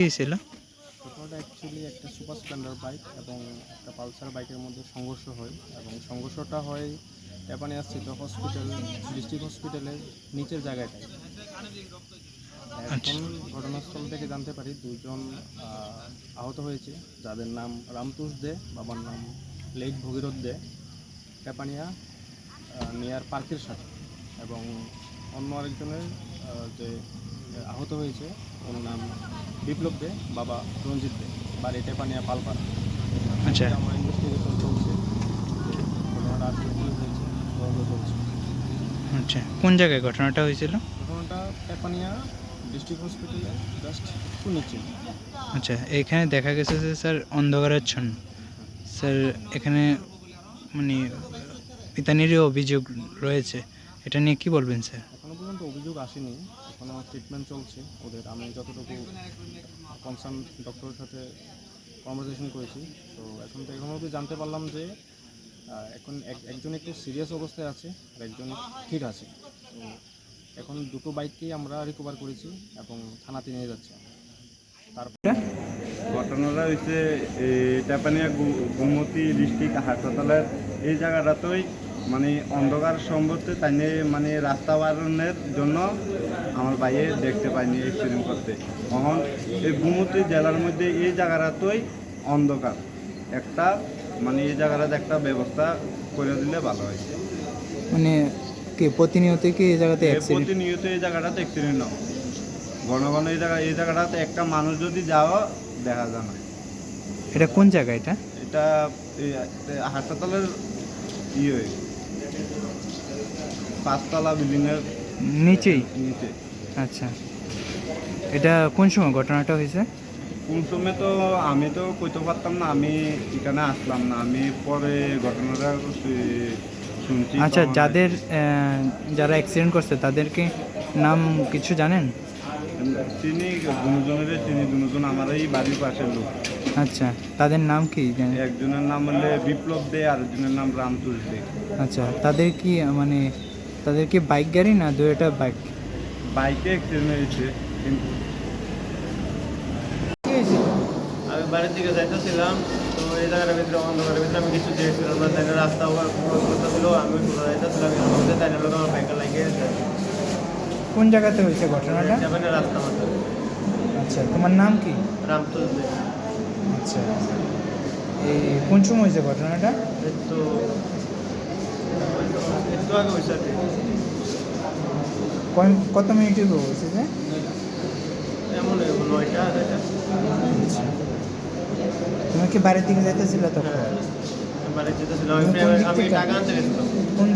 কি ছিল ঘটনাটা অ্যাকচুয়ালি একটা সুপার স্প্লেন্ডার বাইক এবং একটা পালসার বাইকের মধ্যে সংঘর্ষ হয় এবং সংঘর্ষটা হয় টেপানিয়া স্থিত হসপিটাল ডিস্ট্রিক্ট হসপিটালের নিচের জায়গাটায়। আচ্ছা। এখন ঘটনাস্থল থেকে জানতে পারি দুজন আহত হয়েছে যাদের নাম রামতুষ দে বাবার নাম লেক ভগীরথ দে। টেপানিয়া নিয়ার পার্কের সাথে এবং অন্য আরেকজনের যে আহত হয়েছে ওর নাম বিপ্লব দে বাবা রঞ্জিত দে বাড়ি টেপানিয়া পালপাড়া। আচ্ছা। আমার ইনভেস্টিগেশন চলছে ঘটনাটা হয়েছে তদন্ত চলছে। আচ্ছা কোন জায়গায় ঘটনাটা হয়েছিল? ঘটনাটা টেপানিয়া ডিস্ট্রিক্ট হসপিটালে জাস্ট আচ্ছা এখানে দেখা গেছে যে স্যার অন্ধকারাচ্ছন্ন। স্যার এখানে মানে পিতানিরই অভিযোগ রয়েছে। এটা নিয়ে কি বলবেন স্যার? এখনও পর্যন্ত অভিযোগ আসেনি। এখনও ট্রিটমেন্ট চলছে ওদের। আমি যতটুকু কনসার্ন ডক্টরের সাথে কনভারসেশন করেছি তো এখন তো এখনও অবধি জানতে পারলাম যে এখন এক- একজন একটু সিরিয়াস অবস্থায় আছে আর একজন ঠিক আছে। তো এখন দুটো বাইককেই আমরা রিকভার করেছি এবং থানাতে নিয়ে যাচ্ছি। তারপর ঘটনাটা হয়েছে টাপানিয়া গুমতি ডিস্ট্রিক্ট হাসপাতালের এই জায়গাটাতেই মানে অন্ধকার সম্পর্কে তাই মানে রাস্তা বাড়ানোর জন্য আমার ভাইয়ে দেখতে পাইনি অ্যাক্সিডেন্ট করতে। তখন এই গুমতি জেলার মধ্যে এই জায়গাটাতেই অন্ধকার। একটা মানে এই জায়গাটাতে একটা ব্যবস্থা করে দিলে ভালো হয়। মানে কি প্রতিনিয়ত কি এই জায়গাতে প্রতিনিয়ত এই জায়গাটাতে অ্যাক্সিডেন্ট হয়। ঘন ঘন এই জায়গা এই জায়গাটাতে একটা মানুষ যদি যাওয়া দেখা যায় না। এটা কোন জায়গা এটা? এটা হাসপাতালের ইয়ে। পাঁচতলা বিল্ডিংয়ের নিচেই? নিচে। আচ্ছা। এটা কোন সময় ঘটনাটা হয়েছে? কোন সময় তো আমি তো কইতে পারতাম না আমি এখানে আসলাম না। আমি পরে ঘটনাটা শুনছি আচ্ছা যাদের যারা অ্যাক্সিডেন্ট করছে তাদেরকে নাম কিছু জানেন? চিনি দুজনের চিনি দুজন আমার এই বাড়ির পাশের লোক। আচ্ছা তাদের নাম কি একজনের নাম হলে বিপ্লব দে আরেকজনের নাম রামতুষ দে। আচ্ছা তাদের কি মানে তাদের কি বাইক গাড়ি না দুইটা বাইক বাইকে অ্যাক্সিডেন্ট হয়েছে কিন্তু আমি বাড়ির দিকে যাইতেছিলাম তো এই জায়গাটার ভিতরে অন্ধকারের ভিতরে আমি কিছু দেখছিলাম না। তাই রাস্তা ওভার ক্রস করতেছিল আমি ঘুরে যাইতেছিলাম এর মধ্যে তাই লোক আমার বাইকে লাগিয়ে কোন জায়গাতে হয়েছে ঘটনাটা? যাবেন রাস্তা মতো আচ্ছা তোমার নাম কি? রামতুল দে। আচ্ছা। এই কোন সময় হয়েছে ঘটনাটা? একটু একটু আগে হয়েছে কত মিনিটের হয়েছে যে এমন নয়টা তুমি কি বাড়ির দিকে যাইতেছিলে তখন? হ্যাঁ বাড়িতে যেতেছিলাম আমি? টাকা আনতে গেছিলাম।